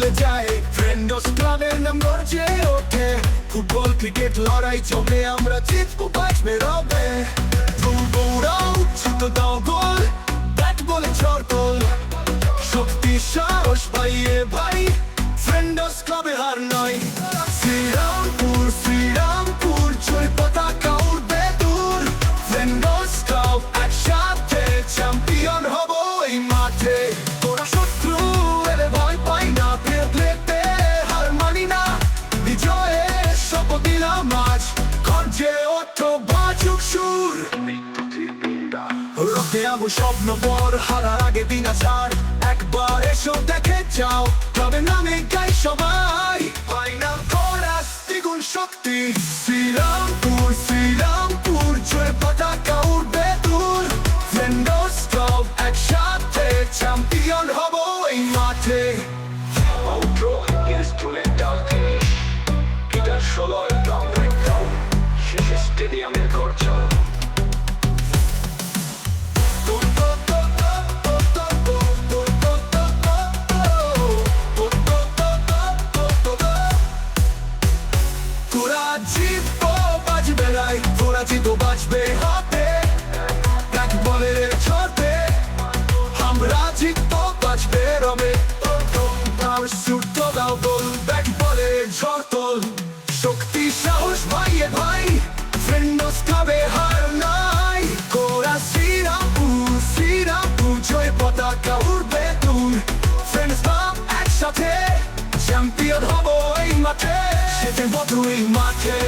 ভুলে যায়। ফ্রেন্ড ক্লাবের নাম যে ওঠে। ফুটবল ক্রিকেট লড়াই চলে, আমরা জিতবো বাঁচবে রবে দৌড়াও ছুতো দাও গোল। ব্যাট বলে চড় গোল শক্তি সাহস রক্তে আমু স্বপ্ন বর হারার আগে দিন আসার একবার এসো, দেখে যাও তবে নামে গাই সবাই। ফাইনাল করাস দ্বিগুণ শক্তি। শ্রীরামপুর শ্রীরামপুর জয় পতাকা উঠবে দূর। ফ্রেন্ডস ক্লাব একসাথে চ্যাম্পিয়ন হব এই মাঠে। Outro instrumental finish guitar solo drum breakdown শেষে স্টেডিয়ামের গর্জন। একসাথে চ্যাম্পিয়ন হব এই মাঠে সেতে মধু এই মাঠে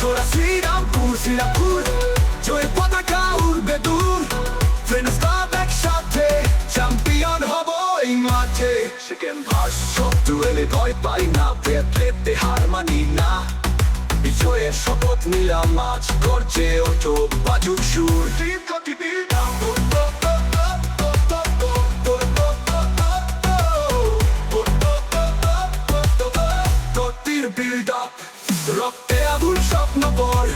তোরা শ্রীরামপুর শ্রীরামপুর, জয় পতাকা উঠবে দূর। ফ্রেন্ডস ক্লাব একসাথে চ্যাম্পিয়ন হব এই মাঠে। সেকেন্ড ভাস শত্রু এলে ভয় পাই না পেতে হার মানি না। বিজয়ের শপথ নিলাম আজ বিল্ড আপ রক্তে আগুন স্বপ্ন বর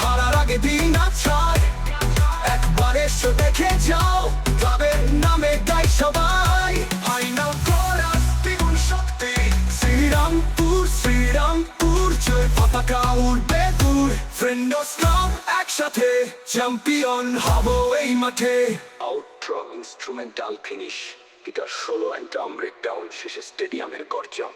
হারার আগে দিন আছায় একবার এসো দেখে যাও, ক্লাবের নামে গাই সবাই। ফাইনাল করা দ্বিগুণ শক্তি। শ্রীরামপুর শ্রীরামপুর, জয় পতাকা উঠবে দূর। ফ্রেন্ডস ক্লাব একসাথে চ্যাম্পিয়ন হব এই মাঠে। Outro instrumental finish guitar solo and drum breakdown শেষে স্টেডিয়ামের গর্জন।